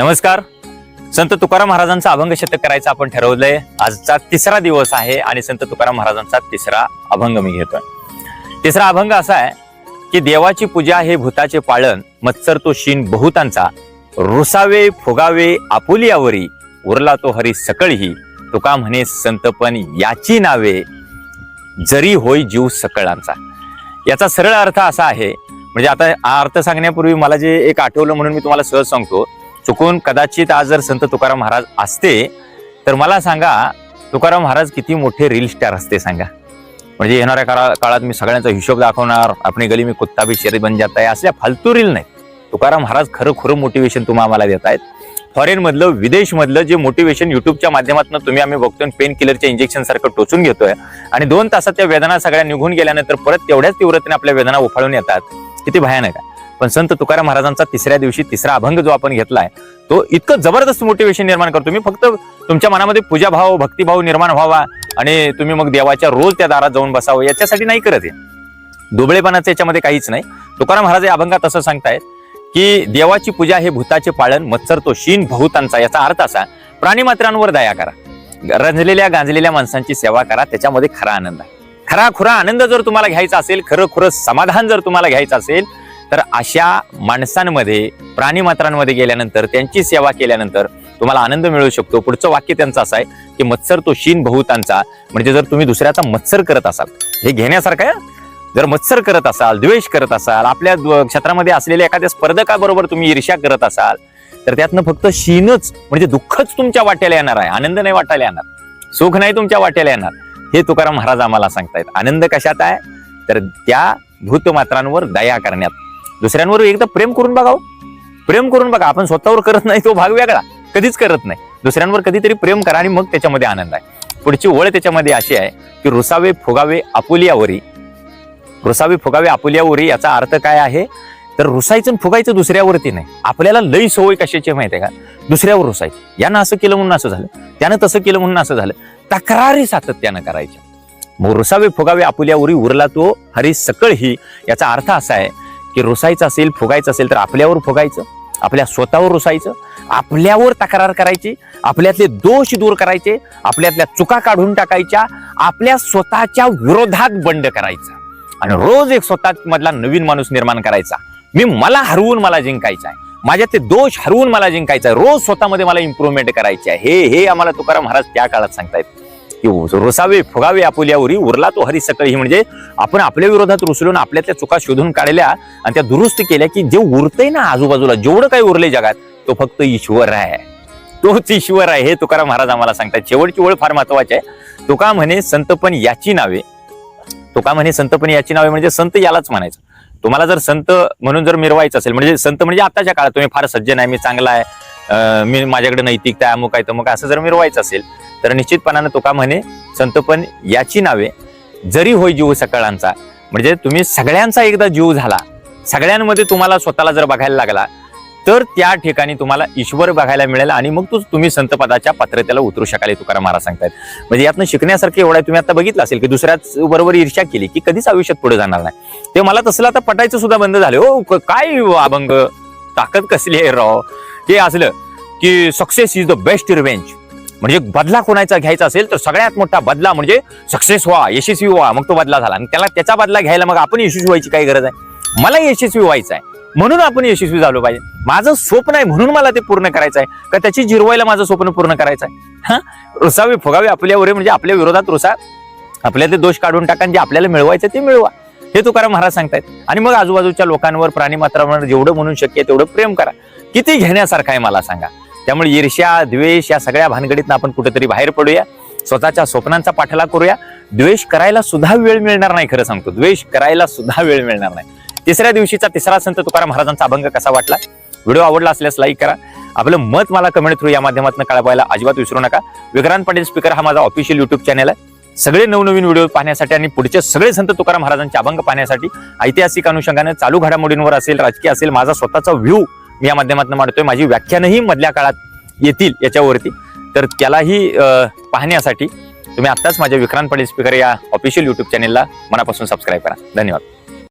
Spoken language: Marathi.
नमस्कार. संत तुकाराम महाराजांचा अभंग शतक करायचं आपण ठरवलंय. आजचा तिसरा दिवस आहे आणि संत तुकाराम महाराजांचा तिसरा अभंग मी घेतोय. तिसरा अभंग असा आहे की देवाची पूजा हे भूताचे पाळण मत्सर तो शीन बहुतांचा रुसावे फुगावे आपुलियावरी उरला तो हरी सकळही. तुका म्हणे संतपण याची नावे जरी होय जीव सकळांचा. याचा सरळ अर्थ असा आहे म्हणजे आता हा अर्थ सांगण्यापूर्वी मला जे एक आठवलं म्हणून मी तुम्हाला सहज सांगतो चुकून कदाचित आज जर संत तुकाराम महाराज असते तर मला सांगा तुकाराम महाराज किती मोठे रील स्टार असते सांगा. म्हणजे येणाऱ्या काळा काळात मी सगळ्यांचा हिशोब दाखवणार आपली गली मी कुत्ता भी शरीर बन जात आहे असल्या फालतू रील नाही. तुकाराम महाराज खरं खरं मोटिवेशन तुम्ही आम्हाला देत आहेत. फॉरेनमधलं विदेशमधलं जे मोटिवेशन युट्यूबच्या माध्यमातून तुम्ही आम्ही बघतोय पेन किलरच्या इंजेक्शन सारखं टोचून घेतोय. आणि दोन तासात त्या वेदना सगळ्या निघून गेल्यानंतर परत तेवढ्याच तीव्रतेने आपल्या वेदना उफाळून येतात. किती भयानक आहे. पण संत तुकाराम महाराजांचा तिसऱ्या दिवशी तिसरा अभंग जो आपण घेतलाय तो इतकं जबरदस्त मोटिवेशन निर्माण करतो. मी फक्त तुमच्या मनामध्ये पूजाभाव भक्तिभाव निर्माण व्हावा आणि तुम्ही मग देवाच्या रोज त्या दारात जाऊन बसावं याच्यासाठी नाही करत आहे दुबळेपणाचं याच्यामध्ये काहीच नाही. तुकाराम महाराज या अभंगात असं सांगतायत की देवाची पूजा हे भूताचे पाळण मत्सर तो शीन बहुतांचा याचा अर्थ असा प्राणीमात्रांवर दया करा. रंजलेल्या गांजलेल्या माणसांची सेवा करा त्याच्यामध्ये खरा आनंद आहे. खरा खुरा आनंद जर तुम्हाला घ्यायचा असेल खरं खुरं समाधान जर तुम्हाला घ्यायचं असेल तर अशा माणसांमध्ये प्राणीमात्रांमध्ये गेल्यानंतर त्यांची सेवा केल्यानंतर तुम्हाला आनंद मिळू शकतो. पुढचं वाक्य त्यांचं असं आहे की मत्सर तो शीन बहुतांचा. म्हणजे जर तुम्ही दुसऱ्याचा मत्सर करत असाल हे घेण्यासारखं आहे जर मत्सर करत असाल द्वेष करत असाल आपल्या क्षेत्रामध्ये असलेल्या एखाद्या स्पर्धकाबरोबर तुम्ही ईर्ष्या करत असाल तर त्यातनं फक्त शीनच म्हणजे दुःखच तुमच्या वाट्याला येणार आहे. आनंद नाही वाटायला येणार. सुख नाही तुमच्या वाट्याला येणार. हे तुकाराम महाराज आम्हाला सांगतायत. आनंद कशात आहे? तर त्या भूतमात्रांवर दया करण्यात. दुसऱ्यांवर एकदा प्रेम करून बघाव. प्रेम करून बघा. आपण स्वतःवर करत नाही तो भाग वेगळा. कधीच करत नाही. दुसऱ्यांवर कधीतरी प्रेम करा आणि मग त्याच्यामध्ये आनंद आहे. पुढची ओळ त्याच्यामध्ये अशी आहे की रुसावे फुगावे आपुलियावरी. रुसावे फुगावे आपुलियावरी याचा अर्थ काय आहे? तर रुसायचं आणि फुगायचं दुसऱ्यावरती नाही. आपल्याला लई सवय कशाची माहिती आहे का? दुसऱ्यावर रुसायची. यानं असं केलं म्हणून असं झालं. त्यानं तसं केलं म्हणून असं झालं. तक्रारी सातत्यानं करायच्या. मग रुसावे फुगावे आपुल्यावरी उरला तो हरी सकळ ही. याचा अर्थ असा आहे की रुसायचं असेल फुगायचं असेल तर आपल्यावर फुगायचं आपल्या स्वतःवर रुसायचं आपल्यावर तक्रार करायची आपल्यातले दोष दूर करायचे आपल्यातल्या चुका काढून टाकायच्या आपल्या स्वतःच्या विरोधात बंड करायचं. आणि रोज एक स्वतः मधला नवीन माणूस निर्माण करायचा. मी मला हरवून मला जिंकायचा आहे. माझ्यातले दोष हरवून मला जिंकायचा आहे. रोज स्वतःमध्ये मला इम्प्रुव्हमेंट करायची आहे. हे हे आम्हाला तुकाराम महाराज त्या काळात सांगतायत. की रुसावे फुगावे आपुल्यावरी उरला तो हरी सकळी. म्हणजे आपण आपल्या विरोधात रुसलून आपल्यातल्या चुका शोधून काढल्या आणि त्या दुरुस्त केल्या की जे उरतंय ना आजूबाजूला जेवढं काही उरले जगात तो फक्त ईश्वर आहे. तोच ईश्वर आहे हे तुकाराम महाराज आम्हाला सांगतात. शेवटची ओळ फार महत्वाची आहे. तुका म्हणे संतपण याची नावे. तुका म्हणे संतपण याची नावे म्हणजे संत यालाच म्हणायचं. तुम्हाला जर संत म्हणून जर मिरवायचं असेल म्हणजे संत म्हणजे आताच्या काळात तुम्ही फार सज्जन आहे मी चांगला आहे अं, मी माझ्याकडे नैतिकता अमुक आहे तमुक आहे, असं जर मिरवायचं असेल तर निश्चितपणानं तुका म्हणे संतोपन याची नावे जरी होय जीव सकाळांचा म्हणजे तुम्ही सगळ्यांचा एकदा जीव झाला सगळ्यांमध्ये तुम्हाला स्वतःला जर बघायला लागला तर त्या ठिकाणी तुम्हाला ईश्वर बघायला मिळेल आणि मग तू तुम्ही संतपदाच्या पात्रतेला उतरू शकाल तुकाराम महाराज सांगतायत. म्हणजे यातनं शिकण्यासारखं एवढा तुम्ही आता बघितलं असेल की दुसऱ्याच बरोबर ईर्ष्या केली की कधीच आयुष्यात पुढे जाणार नाही. ते मला तसलं आता पटायचं सुद्धा बंद झालं. हो काय अभंग? ताकद कसली आहे राव? हे असलं की success is the best revenge म्हणजे बदला कोणाचा घ्यायचा असेल तर सगळ्यात मोठा बदला म्हणजे सक्सेस व्हा यशस्वी व्हा. मग तो बदला झाला. आणि त्याला त्याचा बदला घ्यायला मग आपण यशस्वी व्हायची काय गरज आहे? मला यशस्वी व्हायचं आहे. म्हणून आपण यशस्वी झालो पाहिजे. माझं स्वप्न आहे म्हणून मला ते पूर्ण करायचं आहे. का त्याची जिरवायला माझं स्वप्न पूर्ण करायचं आहे? हा? रुसावे फुगावे आपल्यावर म्हणजे आपल्या विरोधात रुसा. आपल्या ते दोष काढून टाका जे आपल्याला मिळवायचं ते मिळवा. हे तुकाराम महाराज सांगतायत. आणि मग आजूबाजूच्या लोकांवर प्राणीमात्रावर जेवढं म्हणून शक्य तेवढं प्रेम करा. किती घेण्यासारखं आहे मला सांगा. त्यामुळे ईर्ष्या द्वेष या सगळ्या भानगडीतनं आपण कुठेतरी बाहेर पडूया. स्वतःच्या स्वप्नांचा पाठला करूया. द्वेष करायला सुद्धा वेळ मिळणार नाही खरं सांगतो. द्वेष करायला सुद्धा वेळ मिळणार नाही. तिसऱ्या दिवशीचा तिसरा संत तुकाराम महाराजांचा अभंग कसा वाटला? व्हिडिओ आवडला असल्यास लाईक करा. आपलं मत मला कमेंट थ्रू या माध्यमातून कळवायला अजिबात विसरू नका. विक्रांत पाटील स्पीकर हा माझा ऑफिशियल युट्यूब चॅनल आहे. सगळे नवनवीन व्हिडिओ पाहण्यासाठी आणि पुढचे सगळे संत तुकाराम महाराजांचे अभंग पाहण्यासाठी ऐतिहासिक अनुषंगाने चालू घडामोडींवर असेल राजकीय असेल माझा स्वतःचा व्ह्यू या माध्यमातून मांडतोय. माझी व्याख्यानही मधल्या काळात येतील याच्यावरती. तर त्यालाही पाहण्यासाठी तुम्ही आत्ताच माझ्या विक्रांत पाटील स्पीकर या ऑफिशियल युट्यूब चॅनेलला मनापासून सबस्क्राईब करा. धन्यवाद.